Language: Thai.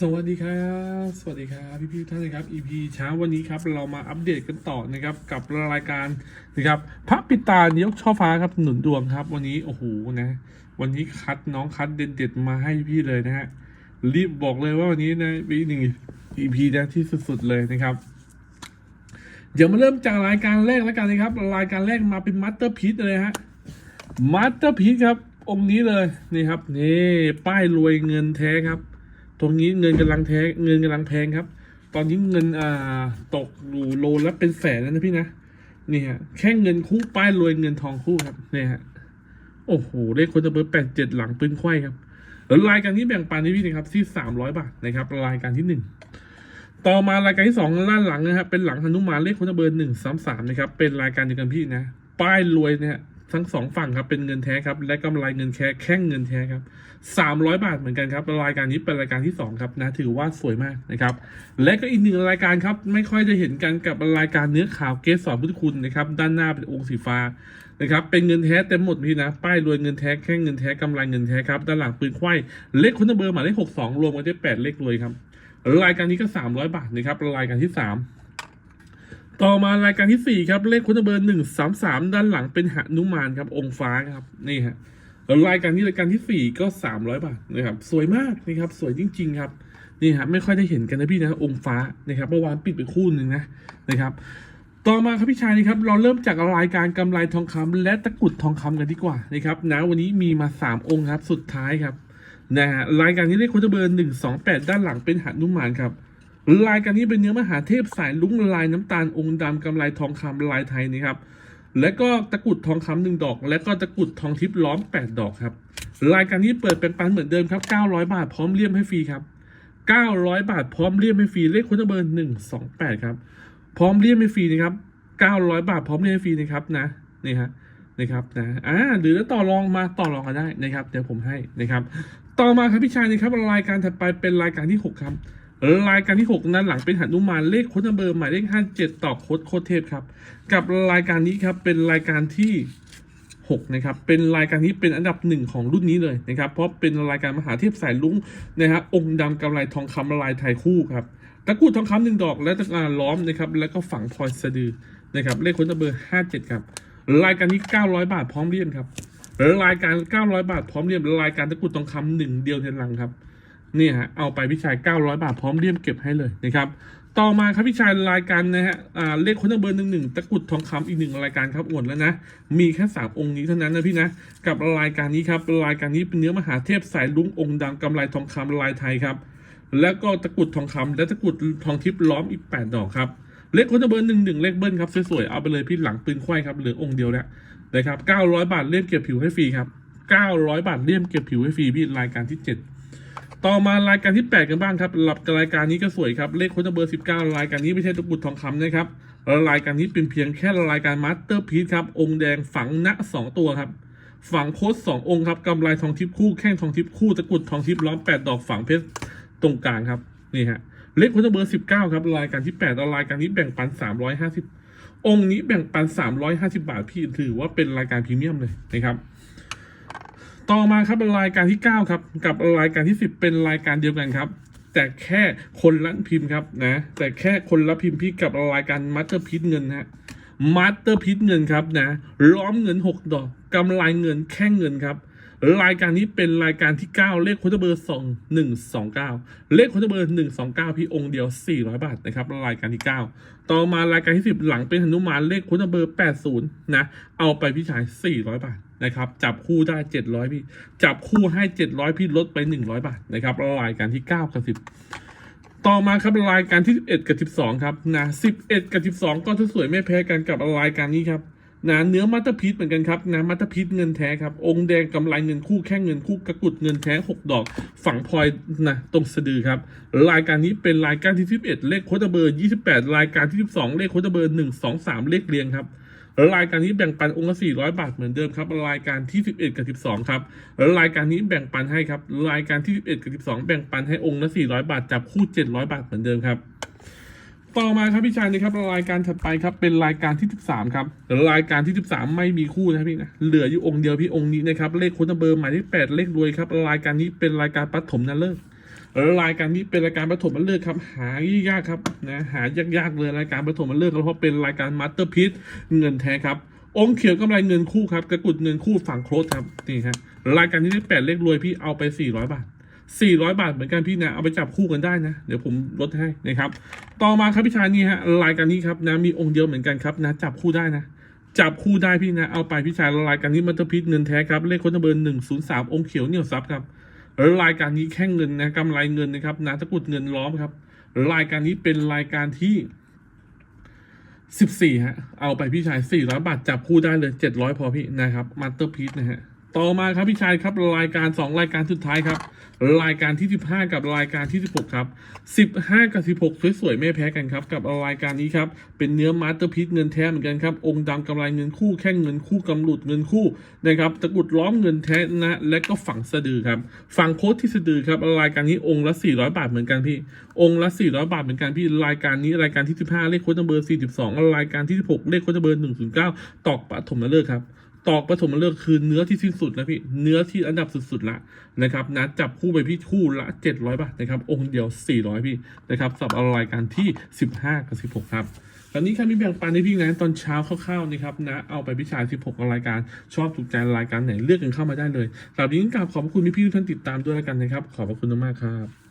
สวัสดีครับ สวัสดีครับพี่พี่ๆท่านนะครับ EP เช้าวันนี้ครับ เรามาอัปเดตกันต่อนะครับกับรายการนะครับพระปิตายกช่อฟ้าครับหนุนดวงครับ วันนี้โอ้โหนะ วันนี้คัดน้องคัดเด็ดๆมาให้พี่เลยนะฮะรีบบอกเลยว่าวันนี้นะเป็นอีหนึ่ง EP นะที่สุดๆเลยนะครับ เดี๋ยวมาเริ่มจากรายการแรกแล้วกันนะครับ รายการแรกมาเป็นมัตเตอร์พีซเลยฮะมัตเตอร์พีซครับองค์นี้เลยนี่ครับนี่ป้ายรวยเงินแท้ครับ ตรงนี้เงินกำลังแท้เงินกำลังแพงครับ ตอนนี้เงินอ่าตกอยู่โลและเป็นแสนแล้วนะพี่นะนี่ฮะแค่เงินคู่ป้ายรวยเงินทองคู่ครับเนี่ยฮะโอ้โหเลขคนจะเบอร์แปดเจ็ดหลังปืนไขว้ครับแล้วรายการนี้แบ่งปันให้พี่นะครับที่สามร้อยบาทนะครับรายการที่หนึ่งต่อมารายการที่สองล้านหลังนะครับเป็นหลังฮนุมานเลขคนจะเบอร์หนึ่งสามสามนะครับเป็นรายการเดียวกันพี่นะ ป้ายรวยเนะฮะ ทั้งสองฝั่งครับเป็นเงินแท้ครับ และกำไรเงินแค่แค่เงินแท้ครับสามร้อยบาทเหมือนกันครับรายการนี้เป็นรายการที่สองครับนะถือว่าสวยมากนะครับ และก็อีกหนึ่งรายการครับไม่ค่อยจะเห็นกันกับรายการเนื้อขาวเกสสอนพุทธคุณนะครับด้านหน้าเป็นองค์สีฟ้านะครับเป็นเงินแท้เต็มหมดพี่นะ ป้ายรวยเงินแท้แค่เงินแท้กำไรเงินแท้ครับด้านหลังปืนไขว้เลขคุณเบอร์หมายเลขหกสองรวมกันได้แปดเลขรวยครับรายการนี้ก็สามร้อยบาทนะครับรายการที่สาม ต่อมารายการที่สี่ครับเลขคุณเบอร์หนึ่งสามสามด้านหลังเป็นหนุมานครับ องค์ฟ้าครับนี่ฮะแล้วรายการที่รายการที่สี่ก็สามร้อยบาทนะครับสวยมากนะครับสวยจริง ๆ ครับนี่ฮะไม่ค่อยได้เห็นกันนะพี่นะองค์ฟ้านะครับเมื่อวานปิดไปคู่หนึ่งนะนะครับ ต่อมาครับพี่ชายนะครับเราเริ่มจากรายการกำไรทองคำและตะกุดทองคำกันดีกว่านะครับนะวันนี้มีมาสามองค์ครับสุดท้ายครับนะฮะรายการนี้เลขคุณเบอร์หนึ่งสองแปดด้านหลังเป็นหนุมานครับ ลายการนี้เป็นเนื้อมหาเทพสายลุ้งลายน้ำตาลองค์ดำกำไรทองคำลายไทยนะครับ และก็ตะกุดทองคำหนึ่งดอก และก็ตะกุดทองทิพย์ล้อมแปดดอกครับ รายการนี้เปิดเป็นปันเหมือนเดิมครับเก้าร้อยบาทพร้อมเลี่ยมให้ฟรีครับเก้าร้อยบาทพร้อมเลี่ยมให้ฟรีเลขคุณเบอร์หนึ่งสองแปดครับ พร้อมเลี่ยมให้ฟรีนะครับเก้าร้อยบาทพร้อมเลี่ยมให้ฟรีนะครับนะนี่ฮะนะครับนะอ่าหรือจะต่อรองมาต่อรองกันได้นะครับ เดี๋ยวผมให้นะครับ ต่อมาครับพี่ชายนะครับรายการถัดไปเป็นรายการที่หกครับ รายการที่ 6 นั้นหลังเป็นหันุมานเลขโค้ดเบอร์หมายเลข57 ต่อโค้ดโคดเทพครับ กับรายการนี้ครับเป็นรายการที่ 6 นะครับ เป็นรายการนี้เป็นอันดับหนึ่งของรุ่นนี้เลยนะครับ เพราะเป็นรายการมหาเทพสายลุ้งนะครับองค์ดำกำไรทองคำลายไทยคู่ครับตะกรุดทองคำหนึ่งดอกและตะการล้อมนะครับแล้วก็ฝังพลอยสะดือนะครับเลขโค้ดเบอร์ 57 ครับ รายการนี้ 900 บาทพร้อมเลี่ยมครับรายการ 900 บาทพร้อมเลี่ยมรายการตะกรุดทองคำหนึ่งเดียวในลังครับ นี่ยฮะเอาไปพี่ชาย 900 บาทพร้อมเลี่ยมเก็บให้เลยนะครับต่อมาครับพี่ชายรายการนะฮะเลขคนเบอร์หนึ่งหนึ่งตะกุดทองคำอีกหนึ่งรายการครับอวดแล้วนะ มีแค่สามองค์นี้เท่านั้นนะพี่นะ กับรายการนี้ครับรายการนี้เป็นเนื้อมหาเทพสายลุ้งองค์ดำกำไรทองคำลายไทยครับ แล้วก็ตะกุดทองคำและตะกุดทองทิพย์ล้อมอีก8ดอกครับเลขคนเบอร์หนึ่งหนึ่งเลขเบิ้ลครับสวยๆเอาไปเลยพี่หลังปืนไขว้ครับเหลือองค์เดียวแล้วนะครับ900บาทเลี่ยมเก็บผิวให้ฟรีครับ900บาทเลี่ยมเก็บผิวให้ฟรีพี่รายการที่7 ต่อมารายการที่ 8 กันบ้างครับหลับรายการนี้ก็สวยครับ เลขค้ดเบอร์ 19 รายการนี้ไม่ใช่ตะกุดทองคำนะครับรายการนี้เป็นเพียงแค่รายการมาสเตอร์พีซครับ องค์แดงฝังณสองตัวครับ ฝังโค้ดสององค์ครับกำไรทองทิพย์คู่แข้งทองทิพย์คู่ตะกุดทองทิพย์ล้อม 8 ดอกฝังเพชรตรงกลางครับนี่ฮะเลขค้ดเบอร์ 19 ครับ รายการที่8รายการนี้แบ่งปัน 350 องค์นี้แบ่งปัน 350 บาทพี่ถือว่าเป็นรายการพรีเมียมเลยนะครับ ต่อมาครับรายการที่ 9 ครับ กับรายการที่ 10 เป็นรายการเดียวกันครับ แต่แค่คนละพิมพ์ครับนะแต่แค่คนละพิมพ์พี่กับรายการมัตเตอร์พิทเงินฮะมัตเตอร์พิทเงินครับนะล้อมเงิน 6 ดอกกำไรเงินแค่เงินครับรายการนี้เป็นรายการที่ 9 เลขค้ดเบอร์ 2 1 2 9 เลขค้ดเบอร์ 1 2 9 พี่องค์เดียว 400 บาทนะครับรายการที่ 9 ต่อมารายการที่ 10 หลังเป็นหนุมานเลขค้ดเบอร์ 80 นะ เอาไปพี่ชาย 400 บาท นะครับ จับคู่ได้700พี่ จับคู่ให้700พี่ลดไป100บาทนะครับรายการที่9กับ10ต่อมาครับรายการที่11กับ12ครับนะ11กับ12ก็จะสวยไม่แพ้กันกับรายการนี้ครับนะเนื้อมัตเตอร์พีชเหมือนกันครับนะมัตเตอร์พีชเงินแท้ครับ องค์แดงกำไรเงินคู่แค่เงินคู่กระกุดเงินแท้ 6 ดอก ฝังพลอยนะตรงสะดือครับ รายการนี้เป็นรายการที่ 11 เลขโค้ดเบอร์ 28 รายการที่ 12 เลขโค้ดเบอร์ 1 2 3 เลขเรียงครับ รายการนี้แบ่งปันองค์ละ400 บาทเหมือนเดิมครับ รายการที่ 11 กับ 12 ครับรายการนี้แบ่งปันให้ครับ รายการที่ 11 กับ 12 แบ่งปันให้องค์ละ400 บาท จับคู่ 700 บาทเหมือนเดิมครับ ต่อมาครับพี่ชายนะครับรายการถัดไปครับ เป็นรายการที่ 13 ครับรายการที่ 13 ไม่มีคู่นะพี่นะ เหลืออยู่องค์เดียวพี่องค์นี้นะครับ เลขโค้ดเบอร์หมายเลข8เลขรวยครับ รายการนี้เป็นรายการปัฐมนะเลิก รายการนี้เป็นรายการปฐมมันเลิกครับ หายากครับนะหายากๆเลยรายการปฐมมันเลิกเพราะเป็นรายการมาสเตอร์พีซเงินแท้ครับองค์เขียวกำไรเงินคู่ครับกระกุดเงินคู่ฝั่งโครสครับนี่ฮะรายการนี้ได้แปดเลขรวยพี่เอาไปสี่ร้อยบาทสี่ร้อยบาทเหมือนกันพี่นะเอาไปจับคู่กันได้นะเดี๋ยวผมลดให้นะครับ ต่อมาครับพี่ชายนี่ฮะรายการนี้ครับนะมีองค์เดียวเหมือนกันครับนะจับคู่ได้นะจับคู่ได้พี่นะเอาไปพี่ชายรายการนี้มันจะพิษเงินแท้ครับเลขคนเบอร์หนึ่งศูนย์สามองค์เขียวเหนี่ยวซับครับ รายการนี้แค่เงินนะกำไรเงินนะครับนะตะกุดเงินล้อมครับ รายการนี้เป็นรายการที่สิบสี่ฮะ เอาไปพี่ชายสี่ร้อยบาทจับคู่ได้เลยเจ็ดร้อยพอพี่นะครับมาสเตอร์พีซนะฮะ ต่อมาครับพี่ชายครับรายการสองรายการสุดท้ายครับ รายการที่สิบห้ากับรายการที่สิบหกครับสิบห้ากับสิบหกสวยๆไม่แพ้กันครับ กับรายการนี้ครับ เป็นเนื้อมาสเตอร์พีซเงินแท้เหมือนกันครับ องค์ดำกำไรเงินคู่แค่เงินคู่กำหลุดเงินคู่นะครับตะกุดล้อมเงินแท้นะ และก็ฝังสะดือครับฝังโค้ดที่สะดือครับรายการนี้องค์ละสี่ร้อยบาทเหมือนกันพี่ องค์ละสี่ร้อยบาทเหมือนกันพี่รายการนี้รายการที่สิบห้าเลขโค้ดเบอร์สี่สิบสองรายการที่สิบหกเลขโค้ดเบอร์หนึ่งศูนย์เก้าตอกปฐมฤกษ์ครับ ตอกปฐมฤกษ์คือเนื้อที่สิ้นสุดแล้วพี่ เนื้อที่อันดับสุดๆละนะครับนะจับคู่ไปพี่คู่ละเจ็ดร้อยบาทนะครับ องค์เดียวสี่ร้อยพี่นะครับสำหรับรายการที่สิบห้ากับสิบหกครับตอนนี้ครับมีแบ่งปันให้พี่นะตอนเช้าคร่าวๆนะครับนะเอาไปพิชาย 16รายการ ชอบถูกใจรายการไหนเลือกกันเข้ามาได้เลยสำหรับนี้กราบขอบคุณพี่ๆทุกท่านติดตามด้วยแล้วกันนะครับ ขอบคุณมากครับ